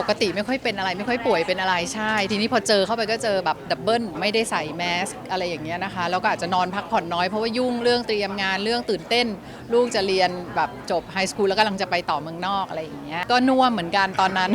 ปกติไม่ค่อยเป็นอะไรไม่ค่อยป่วยเป็นอะไรใช่ ทีนี้พอเจอเข้าไปก็เจอแบบดับเบิลไม่ได้ใส่แมสอะไรอย่างเงี้ยนะคะแล้วก็อาจจะนอนพักผ่อนน้อยเพราะว่ายุ่งเรื่องเตรียมงานเรื่องตื่นเต้น ลูกจะเรียนแบบจบไฮสคูลแล้วกำลังจะไปต่อเมืองนอกอะไรอย่างเงี้ยก็น่วมเหมือนกันตอนนั้น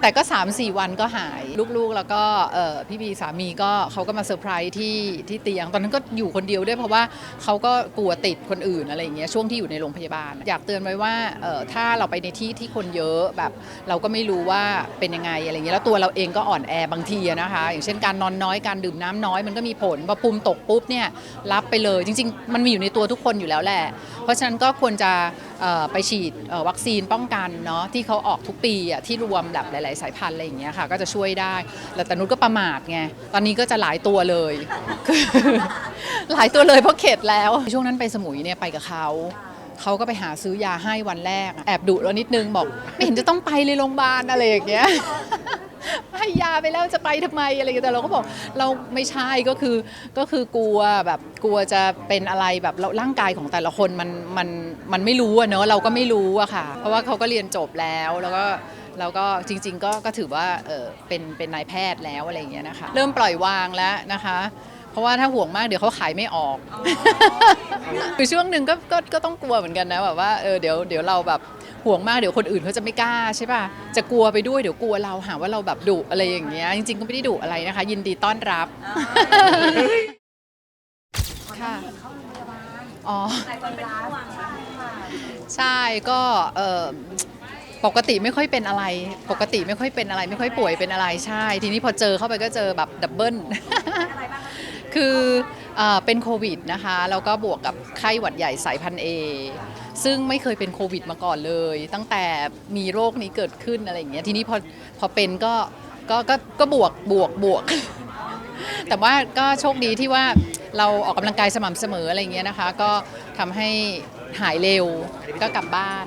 แต่ก็ 3-4 วันก็หายลูกๆ แล้วก็พี่บีสามีก็เขาก็มาเซอร์ไพรส์ที่ที่เตียง ตอนนั้นก็อยู่คนเดียวด้วยเพราะว่าเขาก็กลัวติดคนอื่นอะไรอย่างเงี้ยช่วงที่อยู่ในโรงพยาบาล อยากเตือนไว้ว่าถ้าเราไปในที่ที่คนเยอะแบบเราก็ไม่รู้ว่าาเป็นยังไงอะไรอย่างเงี้ยแล้วตัวเราเองก็อ่อนแอบางทีนะคะ อย่างเช่นการนอนน้อยการดื่มน้ำน้อยมันก็มีผลพอภูมิตกปุ๊บเนี่ยรับไปเลยจริง ๆ มันมีอยู่ในตัวทุกคนอยู่แล้วแหละ เพราะฉะนั้นก็ควรจะเอ่อไปฉีดเอ่อวัคซีนป้องกันเนาะที่เขาออกทุกปีอะที่รวมแบบหลาย ๆ สายพันธุ์อะไรอย่างเงี้ยค่ะ ก็จะช่วยได้แล้วแต่นุชก็ประมาทไงตอนนี้ก็จะหลายตัวเลยคือ หลายตัวเลยเพราะเข็ดแล้ว ช่วงนั้นไปสมุยเนี่ยไปกับเขา เขาก็ไปหาซื้อยาให้วันแรก แอบดุแล้วนิดนึงบอก ไม่เห็นจะต้องไปเลยโรงพยาบาลอะไรอย่างเงี้ยให้ยาไปแล้วจะไปทำไมอะไรอย่างเงี้ยแต่เราก็บอกเราไม่ใช่ก็คือก็คือกลัวแบบกลัวจะเป็นอะไรแบบเราร่างกายของแต่ละคนมันมันมันไม่รู้อะเนอะเราก็ไม่รู้อะค่ะ เพราะว่าเขาก็เรียนจบแล้วแล้วก็แล้วก็จริง ๆ ก็ก็ถือว่าเออเป็นเป็นนายแพทย์แล้วอะไรอย่างเงี้ยนะคะ เริ่มปล่อยวางแล้วนะคะ ราะว่าถ้าห่วงมากเดี๋ยวเขาขายไม่ออกคือช่วงหนึ่งก็ก็ก็ต้องกลัวเหมือนกันนะแบบว่าเออเดี๋ยวเดี๋ยวเราแบบห่วงมากเดี๋ยวคนอื่นเขาจะไม่กล้าใช่ป่ะจะกลัวไปด้วยเดี๋ยวกลัวเราหาว่าเราแบบดุอะไรอย่างเงี้ยจริง ๆ ก็ไม่ได้ดุอะไรนะคะ ยินดีต้อนรับค่ะอ๋อหลายคนเป็นห่วงใช่ค่ะใช่ก็เออปกติไม่ค่อยเป็นอะไร ปกติไม่ค่อยเป็นอะไร ไม่ค่อยป่วยเป็นอะไรใช่ ทีนี้พอเจอเข้าไปก็เจอแบบดับเบิลอะไรบ้าง คือเอเป็นโควิดนะคะแล้วก็บวกกับไข้หวัดใหญ่สายพันธุ์เอซึ่งไม่เคยเป็นโควิดมาก่อนเลย ตั้งแต่มีโรคนี้เกิดขึ้นอะไรอย่างเงี้ยทีนี้พอพอเป็นก็ก็ก็ก็บวกบวกบวก แต่ว่าก็โชคดีที่ว่าเราออกกำลังกายสม่ำเสมออะไรอย่างเงี้ยนะคะ ก็ทำให้หายเร็วก็กลับบ้าน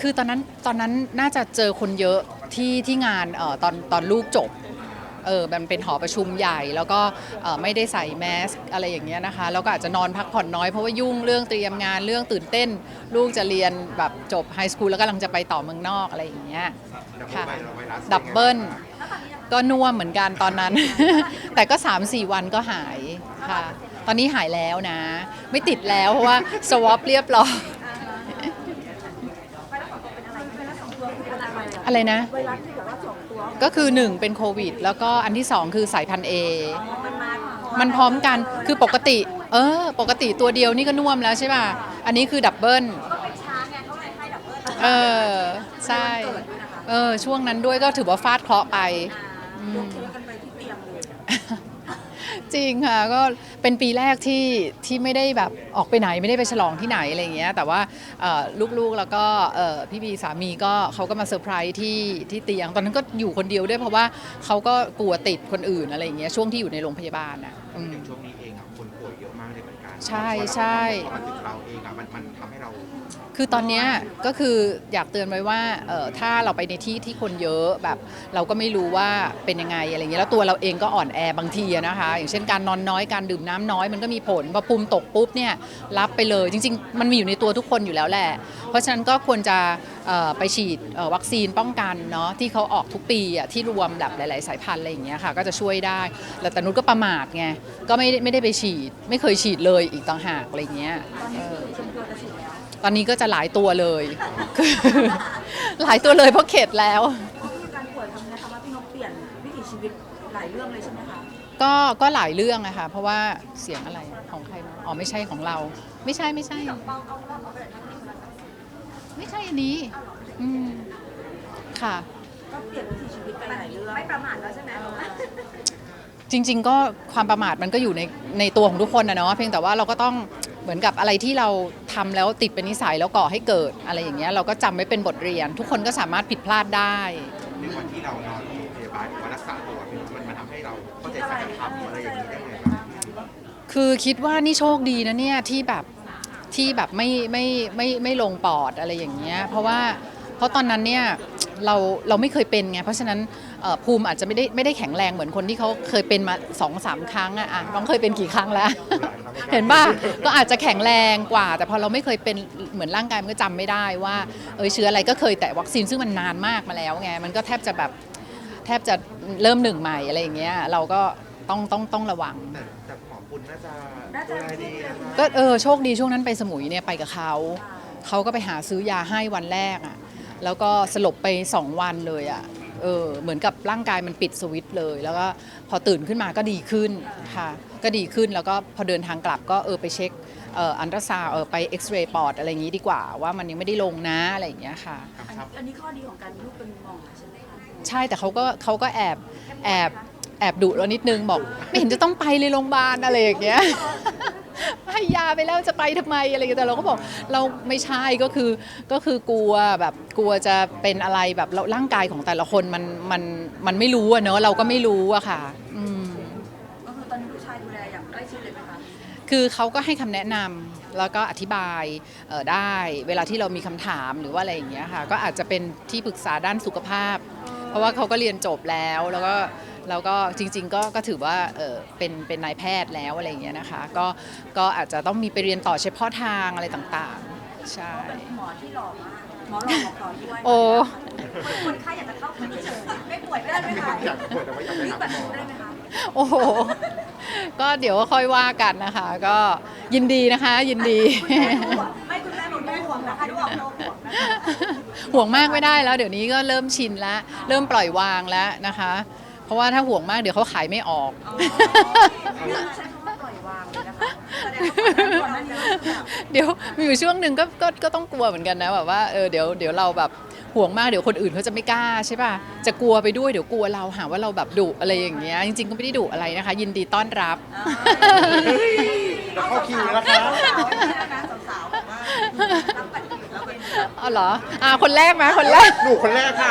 คือตอนนั้นตอนนั้นน่าจะเจอคนเยอะที่ที่งานเอ่อตอนตอนลูกจบ เออมันเป็นหอประชุมใหญ่ แล้วก็เอ่อไม่ได้ใส่แมสอะไรอย่างเงี้ยนะคะ แล้วก็อาจจะนอนพักผ่อนน้อยเพราะว่ายุ่งเรื่องเตรียมงานเรื่องตื่นเต้น ลูกจะเรียนแบบจบไฮสคูลแล้วกำลังจะไปต่อเมืองนอกอะไรอย่างเงี้ย ค่ะดับเบิลก็น่วมเหมือนกันตอนนั้น แต่ก็ 3-4 วันก็หายค่ะ ตอนนี้หายแล้วนะ ไม่ติดแล้ว เพราะว่าสวอปเรียบร้อยไวรัสสองตัวเป็นอะไรไวรัสสองตัวคือเป็นอะไรอะอะไรนะ ไวรัสที่บอกว่าสองตัว ก็คือ 1 เป็นโควิด แล้วก็อันที่ 2 คือสายพันธุ์ A มันมามันพร้อมกันคือปกติ เออ ปกติตัวเดียวนี่ก็น่วมแล้วใช่ป่ะ อันนี้คือดับเบิลเออ ใช่ เออ ช่วงนั้นด้วยก็ถือว่าฟาดเคราะห์ไปรวมกันไปที่เตียงเลย จริงค่ะก็เป็นปีแรกที่ที่ไม่ได้แบบออกไปไหนไม่ได้ไปฉลองที่ไหนอะไรอย่างเงี้ยแต่ว่าเอ่อลูกๆแล้วก็เอ่อพี่บีสามีก็เขาก็มาเซอร์ไพรส์ที่ที่เตียง ตอนนั้นก็อยู่คนเดียวด้วยเพราะว่าเขาก็กลัวติดคนอื่นอะไรอย่างเงี้ยช่วงที่อยู่ในโรงพยาบาลอะ อืมช่วงนี้เองอะคนป่วยเยอะมากเลยเหมือนกันใช่ใช่ พอมาถึงเราเองอะมันมันทำให้เรา คือตอนเนี้ยก็คืออยากเตือนไว้ว่าเอ่อถ้าเราไปในที่ที่คนเยอะแบบ เราก็ไม่รู้ว่าเป็นยังไงอะไรเงี้ยแล้วตัวเราเองก็อ่อนแอบางทีอะนะคะ อย่างเช่นการนอนน้อยการดื่มน้ำน้อยมันก็มีผลพอภูมิตกปุ๊บเนี่ยรับไปเลยจริง ๆ มันมีอยู่ในตัวทุกคนอยู่แล้วแหละ เพราะฉะนั้นก็ควรจะเอ่อไปฉีดเอ่อวัคซีนป้องกันเนาะที่เขาออกทุกปีอะที่รวมแบบหลาย ๆ สายพันธุ์อะไรอย่างเงี้ยค่ะก็จะช่วยได้แล้วแต่นุชก็ประมาทไงก็ไม่ได้ไม่ได้ไปฉีด ไม่เคยฉีดเลยอีกต่างหากอะไรเงี้ยเออชมตัวจะฉีดแล้วตอนนี้ก็จะหลายตัวเลยคือหลายตัวเลยเพราะเข็ดแล้วก็มีการป่วยทำให้ทำให้พี่นกเปลี่ยนวิถีชีวิตหลายเรื่องเลยใช่ไหมคะก็ก็หลายเรื่องอะค่ะเพราะว่าเสียงอะไรของใครนะอ๋อไม่ใช่ของเรา ไม่ใช่ไม่ใช่ ไม่ใช่อันนี้ อืมค่ะก็เปลี่ยนวิถีชีวิตไปหลายเรื่องไม่ประมาทแล้วใช่ไหม จริง ๆ ก็ความประมาทมันก็อยู่ในในตัวของทุกคนนะเนาะเพียงแต่ว่าเราก็ต้องเหมือนกับอะไรที่เราทำแล้วติดเป็นนิสัยแล้วก่อให้เกิดอะไรอย่างเงี้ยเราก็จำไว้เป็นบทเรียน ทุกคนก็สามารถผิดพลาดได้ในวันที่เรานอนโรงพยาบาลหรือว่ารักษาตัวมันมันทำให้เราเข้าใจสัจธรรมอะไรอย่างนี้ได้ไงบ้างคือคิดว่านี่โชคดีนะเนี่ยที่แบบที่แบบไม่ไม่ไม่ไม่ลงปอดอะไรอย่างเงี้ยเพราะว่าเพราะตอนนั้นเนี่ย เราเราไม่เคยเป็นไงเพราะฉะนั้นเอ่อภูมิอาจจะไม่ได้ไม่ได้แข็งแรงเหมือนคนที่เขาเคยเป็นมา2อสามครั้งอะอะน้องเคยเป็นกี่ครั้งแล้ว เห็นป่ะก็อาจจะแข็งแรงกว่า แต่พอเราไม่เคยเป็นเหมือนร่างกายมันก็จำไม่ได้ว่าเออเชื้ออะไรก็เคยแต่วัคซีนซึ่งมันนานมากมาแล้วไงมันก็แทบจะแบบแทบจะเริ่มหนึ่งใหม่อะไรอย่างเงี้ยเราก็ต้องต้องต้องระวังแต่แต่หมอปุณน่าจะน่าจะดูแลดีนะคะก็เออโชคดีช่วงนั้นไปสมุยเนี่ยไปกับเขาเขาก็ไปหาซื้อยาให้วันแรกอะ่ะ แล้วก็สลบไปสองวันเลยอะ่ะเออเหมือนกับร่างกายมันปิดสวิตช์เลย แล้วก็พอตื่นขึ้นมาก็ดีขึ้นค่ะก็ดีขึ้นแล้วก็พอเดินทางกลับก็เออไปเช็คเอ่ออันตราซาวเออไปเอ็กซเรย์ปอดอะไรอย่างนี้ดีกว่าว่ามันยังไม่ได้ลงนะอะไรอย่างเงี้ยค่ะครับอันครับอันนี้ข้อดีของการมีลูกเป็นหมอใช่ไหมคะใช่แต่เขาก็เขาก็แอบแอบแอบดุเรานิดนึงบอก ไม่เห็นจะต้องไปเลยโรงพยาบาลอะไรอย่างเงี้ย ให้ยาไปแล้วจะไปทำไมอะไรอย่างเงี้ยแต่เราก็บอกเราไม่ใช่ก็คือก็คือกลัวแบบกลัวจะเป็นอะไรแบบเราร่างกายของแต่ละคนมันมันมันไม่รู้อะเนอะเราก็ไม่รู้อะค่ะอืมก็คือตอนนี้ลูกชายดูแลอย่างใกล้ชิดเลยไหมคะคือเขาก็ให้คำแนะนำแล้วก็อธิบายเอ่อได้เวลาที่เรามีคำถามหรือว่าอะไรอย่างเงี้ยค่ะ ก็อาจจะเป็นที่ปรึกษาด้านสุขภาพ เพราะว่าเขาก็เรียนจบแล้วแล้วก็ แล้วก็จริง ๆ ก็ก็ถือว่าเออเป็นเป็นนายแพทย์แล้วอะไรอย่างเงี้ยนะคะ ก็ก็อาจจะต้องมีไปเรียนต่อเฉพาะทางอะไรต่างๆ ใช่ เป็นหมอที่หล่อมากหมอหล่อหมอขอด้วยโอ้ คนไข้อยากจะเข้าไปเฉยๆไม่ป่วยไม่ได้ไหมคะอยากปวดแต่ว่าอยากไปนี่หาแบบหมอ ได้ไหมคะ โอ้โห ก็เดี๋ยวค่อยว่ากันนะคะ ก็ยินดีนะคะ ยินดีไม่คุณแม่บอกไม่ห่วงนะคะดูออกโลห่วงนะคะ ห่วงมากไม่ได้แล้ว เดี๋ยวนี้ก็เริ่มชินแล้วเริ่มปล่อยวางแล้วนะคะเพ ราะว่าถ้าห่วงมากเดี๋ยวเขาขายไม่ออกอ๋อใช้คำว่าปล่อยวางเลยนะคะแสดงว่าก่อนหน้านี้ก็คือแบบ เดี๋ยวมีอยู่ช่วงหนึ่งก็ก็ก็ต้องกลัวเหมือนกันนะแบบว่าเออเดี๋ยวเดี๋ยวเราแบบห่วงมากเดี๋ยวคนอื่นเขาจะไม่กล้าใช่ป่ะจะกลัวไปด้วยเดี๋ยวกลัวเราหาว่าเราแบบดุอะไรอย่างเงี้ยจริงๆก็ไม่ได้ดุอะไรนะคะ ยินดีต้อนรับ แล้วเข้าคิวแล้วนะคะสาวๆแบบว่ารับบัตรคิวแล้วเป็น อ๋อเหรออ่าคนแรกไหมคนแรก หนูคนแรกค่ะ